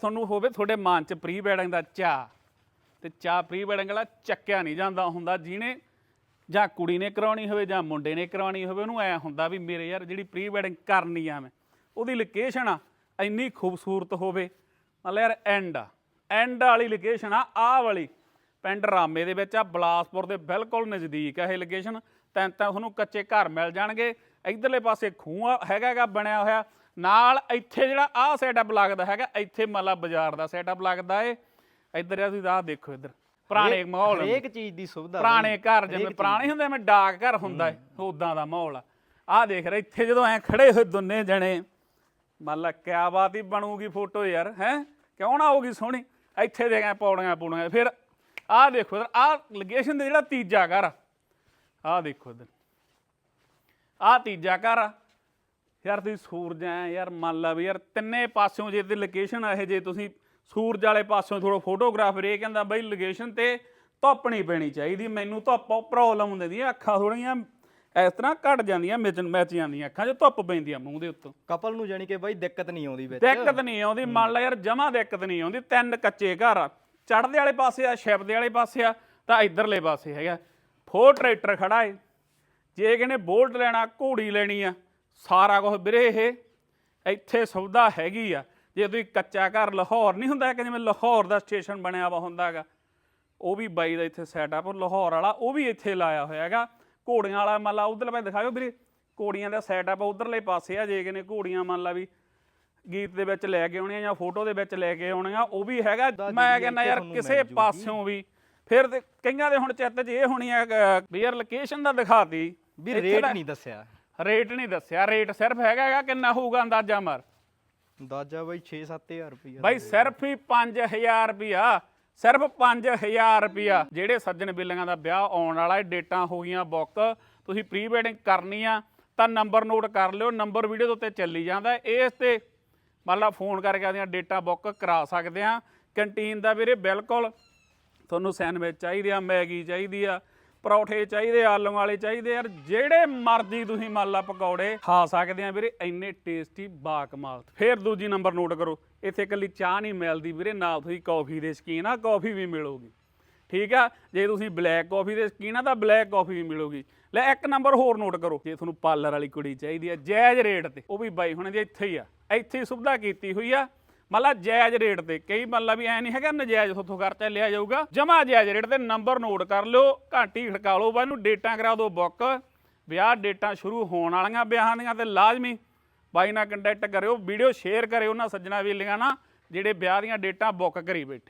ਤੁਹਾਨੂੰ ਹੋਵੇ ਤੁਹਾਡੇ ਮਨ 'ਚ ਪ੍ਰੀ ਵੈਡਿੰਗ ਦਾ ਚਾਹ ਤੇ ਚਾਹ ਪ੍ਰੀ ਵੈਡਿੰਗ ਵਾਲਾ ਚੱਕਿਆ ਨਹੀਂ ਜਾਂਦਾ ਹੁੰਦਾ। ਜਿਹਨੇ ਜਾਂ ਕੁੜੀ ਨੇ ਕਰਾਉਣੀ ਹੋਵੇ ਜਾਂ ਮੁੰਡੇ ਨੇ ਕਰਾਉਣੀ ਹੋਵੇ, ਉਹਨੂੰ ਐ ਹੁੰਦਾ ਵੀ ਮੇਰੇ ਯਾਰ ਜਿਹੜੀ ਪ੍ਰੀ ਵੈਡਿੰਗ ਕਰਨੀ ਆ ਮੈਂ, ਉਹਦੀ ਲੋਕੇਸ਼ਨ ਆ, ਇੰਨੀ ਖੂਬਸੂਰਤ ਹੋਵੇ। ਮਤਲਬ ਯਾਰ ਐਂਡ ਆ ਐਂਡ ਵਾਲੀ ਲੋਕੇਸ਼ਨ ਆ, ਆਹ ਵਾਲੀ। ਪਿੰਡ ਰਾਮੇ ਦੇ ਵਿੱਚ ਆ, ਬਲਾਸਪੁਰ ਦੇ ਬਿਲਕੁਲ ਨਜ਼ਦੀਕ ਆ ਇਹ ਲੋਕੇਸ਼ਨ ਤਾਂ ਤਾਂ ਤੁਹਾਨੂੰ ਕੱਚੇ ਘਰ ਮਿਲ ਜਾਣਗੇ। ਇਧਰਲੇ ਪਾਸੇ ਖੂਹ ਆ- ਹੈਗਾ ਬਣਿਆ ਹੋਇਆ। ਨਾਲ ਇੱਥੇ ਜਿਹੜਾ ਆਹ ਸੈਟਅਪ ਲੱਗਦਾ ਹੈਗਾ ਇੱਥੇ ਮਤਲਬ ਬਾਜ਼ਾਰ ਦਾ ਸੈਟਅਪ ਲੱਗਦਾ ਏ। ਇੱਧਰ ਆ ਤੁਸੀਂ ਆਹ ਦੇਖੋ ਇੱਧਰ ਪੁਰਾਣੇ ਮਾਹੌਲ ਹਰੇਕ ਚੀਜ਼ ਦੀ ਸੁਵਿਧਾ ਪੁਰਾਣੇ ਘਰ ਜਿਵੇਂ ਪੁਰਾਣੇ ਹੁੰਦੇ ਮੈਂ ਡਾਕ ਘਰ ਹੁੰਦਾ ਏ ਉਦਾਂ ਦਾ ਮਾਹੌਲ ਆ। ਆਹ ਦੇਖ ਰਹੇ ਇੱਥੇ ਜਦੋਂ ਐ ਖੜੇ ਹੋਏ ਦੋਨੇ ਜਣੇ ਮੰਨ ਲਾ ਕਿਆ ਬਾਤ ਹੀ ਬਣੂਗੀ ਫੋਟੋ ਯਾਰ ਹੈ? ਕਿਉਂ ਨਾ ਹੋਊਗੀ ਸੋਹਣੀ? ਇੱਥੇ ਦੇ ਗਏ ਪੌੜੀਆਂ ਪੂੜੀਆਂ ਫਿਰ ਆਹ ਦੇਖੋ ਇਧਰ ਆਹ ਲੋਕੇਸ਼ਨ ਦੇ ਜਿਹੜਾ ਤੀਜਾ ਘਰ ਆਹ ਦੇਖੋ ਇਧਰ। ਆਹ ਤੀਜਾ ਘਰ ਆ ਯਾਰ ਤੁਸੀਂ ਸੂਰਜ ਆ ਯਾਰ ਮੰਨ ਲਾ ਵੀ ਯਾਰ ਤਿੰਨੇ ਪਾਸਿਓਂ ਜੇ ਤੇ ਲੋਕੇਸ਼ਨ ਆ ਇਹ ਜੇ ਤੁਸੀਂ ਸੂਰਜ ਵਾਲੇ ਪਾਸਿਓਂ ਥੋੜਾ ਫੋਟੋਗ੍ਰਾਫਰ ਇਹ ਕਹਿੰਦਾ ਬਈ ਲੋਕੇਸ਼ਨ ਤੇ ਧੁੱਪ ਨਹੀਂ ਪੈਣੀ ਚਾਹੀਦੀ ਮੈਨੂੰ ਧੁੱਪ ਪ੍ਰੋਬਲਮ ਹੁੰਦੀ ਹੈ ਅੱਖਾਂ ਥੋੜੀਆਂ ਇਸ ਤਰ੍ਹਾਂ ਘਟ ਜਾਂਦੀਆਂ ਮਿਚ ਮੈਚ ਜਾਂਦੀਆਂ ਅੱਖਾਂ 'ਚ ਧੁੱਪ ਪੈਂਦੀ ਆ ਮੂੰਹ ਦੇ ਉੱਤੋਂ। ਕਪਲ ਨੂੰ ਜਾਣੀ ਕਿ ਬਾਈ ਦਿੱਕਤ ਨਹੀਂ ਆਉਂਦੀ ਵਿੱਚ। ਦਿੱਕਤ ਨਹੀਂ ਆਉਂਦੀ ਮੰਨ ਲਾ ਯਾਰ ਜਮਾ ਦਿੱਕਤ ਨਹੀਂ ਆਉਂਦੀ ਤਿੰਨ ਕੱਚੇ ਘਰ ਆ ਚੜ੍ਹਦੇ ਵਾਲੇ ਪਾਸੇ ਆ ਸ਼ਿਪ ਦੇ ਵਾਲੇ ਪਾਸੇ ਆ ਤਾਂ ਇਧਰਲੇ ਪਾਸੇ ਹੈਗਾ। ਫੋਰ ਟਰੈਕਟਰ ਖੜਾ ਏ ਜੇ ਕਿਨੇ ਬੋਲਟ ਲੈਣਾ ਘੋੜੀ ਲੈਣੀ ਆ ਸਾਰਾ ਕੁਝ ਵੀਰੇ ਇਹ ਇੱਥੇ ਸੌਦਾ ਹੈਗੀ ਆ। ਜੇ ਤੁਸੀਂ ਕੱਚਾ ਘਰ ਲਾਹੌਰ ਨਹੀਂ ਹੁੰਦਾ ਕਿ ਜਿਵੇਂ ਲਾਹੌਰ ਦਾ ਸਟੇਸ਼ਨ ਬਣਿਆ ਵਾ ਹੁੰਦਾਗਾ ਉਹ ਵੀ ਬਾਈ ਦਾ ਇੱਥੇ ਸੈਟਅਪ ਲਾਹੌਰ ਵਾਲਾ ਉਹ ਵੀ ਇੱਥੇ ਲਾਇਆ ਹੋਇਆ ਹੈਗਾ। ਘੋੜੀਆਂ ਵਾਲਾ ਮੰਨ ਲਾ ਉਧਰਲੇ ਪਾਸੇ ਦਿਖਾਇਓ ਵੀਰੇ ਘੋੜੀਆਂ ਦਾ ਸੈਟਅਪ ਉਧਰਲੇ ਪਾਸੇ ਆ ਜੇ ਕਿਨੇ ਘੋੜੀਆਂ ਮੰਨ ਲਾ ਵੀ ਗੀਤ ਦੇ ਵਿੱਚ ਲੈ ਕੇ ਆਉਣੀਆਂ ਜਾਂ ਫੋਟੋ ਦੇ ਵਿੱਚ ਲੈ ਕੇ ਆਉਣੀਆਂ ਉਹ ਵੀ ਹੈਗਾ। ਮੈਂ ਕਹਿੰਦਾ ਯਾਰ ਕਿਸੇ ਪਾਸਿਓਂ ਵੀ ਫਿਰ ਕਈਆਂ ਦੇ ਹੁਣ ਚਿੱਤ 'ਚ ਇਹ ਹੋਣੀ ਆ ਕਿ ਵੀ ਯਾਰ ਲੋਕੇਸ਼ਨ ਦਾ ਦਿਖਾਤੀ ਵੀ ਰੇਟ ਨਹੀਂ ਦੱਸਿਆ। ਰੇਟ ਨਹੀਂ ਦੱਸਿਆ ਰੇਟ ਸਿਰਫ ਹੈਗਾ ਹੈਗਾ ਕਿੰਨਾ ਹੋਊਗਾ ਅੰਦਾਜ਼ਾ ਮਾਰ। ਅੰਦਾਜ਼ਾ ਬਾਈ 6-7000 ਰੁਪਏ ਬਾਈ ਸਿਰਫ ਹੀ 5000 ਰੁਪਿਆ ਸਿਰਫ 5000 ਰੁਪਿਆ ਜਿਹੜੇ ਸੱਜਣ ਬਿੱਲੀਆਂ ਦਾ ਵਿਆਹ ਆਉਣ ਵਾਲਾ ਹੈ ਡੇਟਾਂ ਹੋ ਗਈਆਂ ਬੁੱਕ ਤੁਸੀਂ ਪ੍ਰੀ ਵੈਡਿੰਗ ਕਰਨੀ ਆ ਤਾਂ ਨੰਬਰ ਨੋਟ ਕਰ ਲਿਓ ਨੰਬਰ ਵੀਡੀਓ ਦੇ ਉੱਤੇ ਚੱਲੀ ਜਾਂਦਾ। ਇਸ ਤੇ ਮੰਨ ਲਾ ਫੋਨ ਕਰਕੇ ਆਦੀਆਂ ਡੇਟਾ ਬੁੱਕ ਕਰਾ ਸਕਦੇ ਆ। ਕੰਟੀਨ ਦਾ ਵੀਰੇ ਬਿਲਕੁਲ ਤੁਹਾਨੂੰ ਸੈਂਡਵਿਚ ਚਾਹੀਦੇ ਆ ਮੈਗੀ ਚਾਹੀਦੀ ਆ ਪਰੌਠੇ ਚਾਹੀਦੇ ਆ, ਆਲੂ ਵਾਲੇ ਚਾਹੀਦੇ ਯਾਰ ਜਿਹੜੇ ਮਰਜ਼ੀ ਤੁਸੀਂ ਮੰਨ ਲਾ ਪਕੌੜੇ ਖਾ ਸਕਦੇ ਆ ਵੀਰੇ ਇੰਨੇ ਟੇਸਟੀ ਬਾਕਮਾਲ ਫੇਰ ਦੂਜੀ ਨੰਬਰ ਨੋਟ ਕਰੋ ਇੱਥੇ ਇਕੱਲੀ ਚਾਹ ਨਹੀਂ ਮਿਲਦੀ ਵੀਰੇ ਨਾਲ ਤੁਸੀਂ ਕੌਫੀ ਦੇ ਸ਼ਕੀਨ ਆ ਕੌਫੀ ਵੀ ਮਿਲੂਗੀ। ਠੀਕ ਆ? ਜੇ ਤੁਸੀਂ ਬਲੈਕ ਕਾਫੀ ਦੇ ਸ਼ਕੀਨ ਆ ਤਾਂ ਬਲੈਕ ਕਾਫੀ ਵੀ ਮਿਲੂਗੀ। ਲੈ ਇੱਕ ਨੰਬਰ ਹੋਰ ਨੋਟ ਕਰੋ ਜੇ ਤੁਹਾਨੂੰ ਪਾਰਲਰ ਵਾਲੀ ਕੁੜੀ ਚਾਹੀਦੀ ਆ ਜਾਇਜ਼ ਰੇਟ ਤੇ। ਉਹ ਵੀ ਬਾਈ ਹੁਣੇ ਜੇ ਇੱਥੇ ਹੀ ਆ। ਇੱਥੇ ਹੀ ਸੁਵਿਧਾ ਕੀਤੀ ਹੋਈ ਆ। ਮਤਲਬ ਜਾਇਜ਼ ਰੇਟ ਤੇ, ਕਈ ਮੰਨ ਮਤਲਬ ਵੀ ਐ ਨਹੀਂ ਹੈਗਾ ਨਜਾਇਜ਼ ਉੱਥੋਂ ਖਰਚਾ ਲਿਆ ਜਾਊਗਾ, ਜਮਾ ਜਾਇਜ਼ ਰੇਟ ਤੇ ਨੰਬਰ ਨੋਟ ਕਰ ਲਿਓ, ਘੰਟੀ ਖੜਕਾ ਲਓ ਬਾ ਇਹਨੂੰ ਡੇਟਾਂ ਕਰਾ ਦਿਓ ਬੁੱਕ ਵਿਆਹ ਡੇਟਾਂ ਸ਼ੁਰੂ ਹੋਣ ਵਾਲੀਆਂ ਵਿਆਹਾਂ ਦੀਆਂ ਤੇ ਲਾਜ਼ਮੀ ਬਾਈ ਨਾਲ ਕੰਟੈਕਟ ਕਰਿਓ ਵੀਡੀਓ ਸ਼ੇਅਰ ਕਰਿਓ ਉਹਨਾਂ ਸੱਜਣਾ ਵੀਲੀਆਂ ਨਾਲ, ਜਿਹੜੇ ਵਿਆਹ ਦੀਆਂ ਡੇਟਾਂ ਬੁੱਕ ਕਰੀ ਬੈਠੇ।